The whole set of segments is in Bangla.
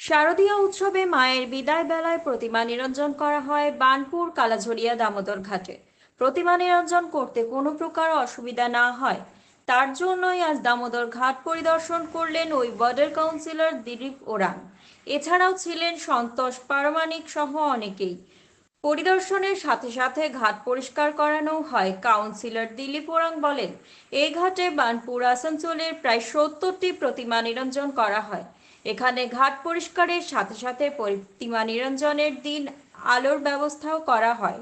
শারদীয় উৎসবে মায়ের বিদায় বেলায় প্রতিমা নিরঞ্জন করা হয় বানপুর, কালাঝরিয়া, দামোদর ঘাটে। প্রতিমা নিরঞ্জন করতে কোনো প্রকার অসুবিধা না হয়। তার জন্যই আজ দামোদর ঘাট পরিদর্শন করলেন ওই ওয়ার্ডের কাউন্সিলর দিলীপ ওরাং। এছাড়াও ছিলেন সন্তোষ পারমাণিক সহ অনেকেই। পরিদর্শনের সাথে সাথে ঘাট পরিষ্কার করানো হয়। কাউন্সিলর দিলীপ ওরাং বলেন, এই ঘাটে বানপুর, আসানসোলের প্রায় সত্তরটি প্রতিমা নিরঞ্জন করা হয়। এখানে ঘাট পরিষ্কারের সাথে সাথে প্রতিমা নিরঞ্জনের দিন আলোর ব্যবস্থাও করা হয়।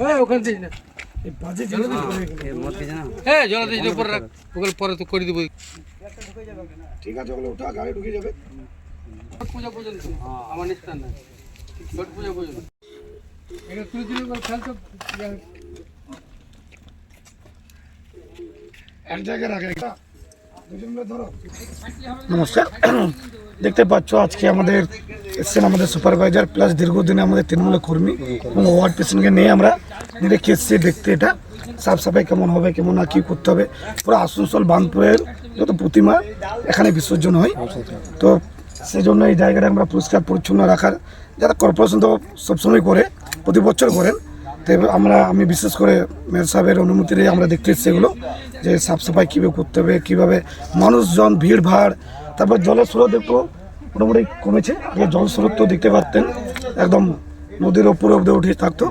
হ্যাঁ। হ্যাঁ জল দিয়ে উপরে রাখ ওগুলো পরে তো করে দিব। ঠিক আছে ওগুলো ওটা গাড়ি ঢুকে যাবে। পূজা পর্যন্ত। আমার নিষ্ঠা না ছট পূজা পর্যন্ত। এটা তুলে দিলে ওগুলো খেলতো এক জায়গায় রাখে নমস্কার। দেখতে পাচ্ছ আজকে আমাদের এসছেন আমাদের সুপারভাইজার প্লাস দীর্ঘদিনে আমাদের তৃণমূলের কর্মী এবং ওয়ার্ড পেশেন্টকে নিয়ে আমরা নিয়ে এসেছি দেখতে এটা। সাফ সাফাই কেমন হবে, কেমন না কী করতে হবে। পুরো আসানসোল বাঁধপুরের যত প্রতিমা এখানে বিসর্জন হয়। তো সেই জন্য এই জায়গাটা আমরা পরিষ্কার, পরিচ্ছন্ন রাখার, যারা কর্পোরেশন তো সবসময় করে, প্রতি বছর করেন। তো আমরা, আমি বিশেষ করে মেয়র সাহেবের অনুমতি অনুমতিতে আমরা দেখতে এসেছি এগুলো। যে সাফ সাফাই কীভাবে করতে হবে, কীভাবে মানুষজন ভিড় ভাড়, তারপর জলের স্রোত একটু মোটামুটি কমেছে, আগে জল স্রোত তো দেখতে পারতেন, একদম নদীর ওপরে অব্দি উঠে থাকতো।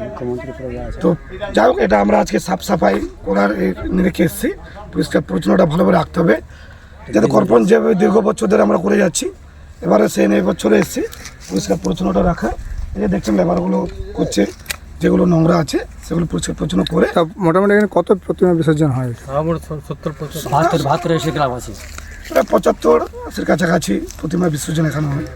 তো যাই হোক, এটা আমরা আজকে সাফ সাফাই করার রেখে এসেছি। পরিষ্কার পরিচ্ছন্নটা ভালোভাবে রাখতে হবে। যাতে যেভাবে দীর্ঘ বছর ধরে আমরা করে যাচ্ছি, এবারে সেই বছরে এসেছি। পরিষ্কার পরিচ্ছন্নটা রাখা। এই যে দেখছেন লেবারগুলো করছে। যেগুলো নোংরা আছে সেগুলো পরিষ্কার পরিচ্ছন্ন করে মোটামুটি এখানে কত প্রতিমা বিসর্জন হয়? আমার সত্তর পঁচাত্তর। বাহাত্তর বাহাত্তর এসে ক্লাব আছে। প্রায় পঁচাত্তর কাছাকাছি প্রতিমা বিসর্জন এখানে হয়।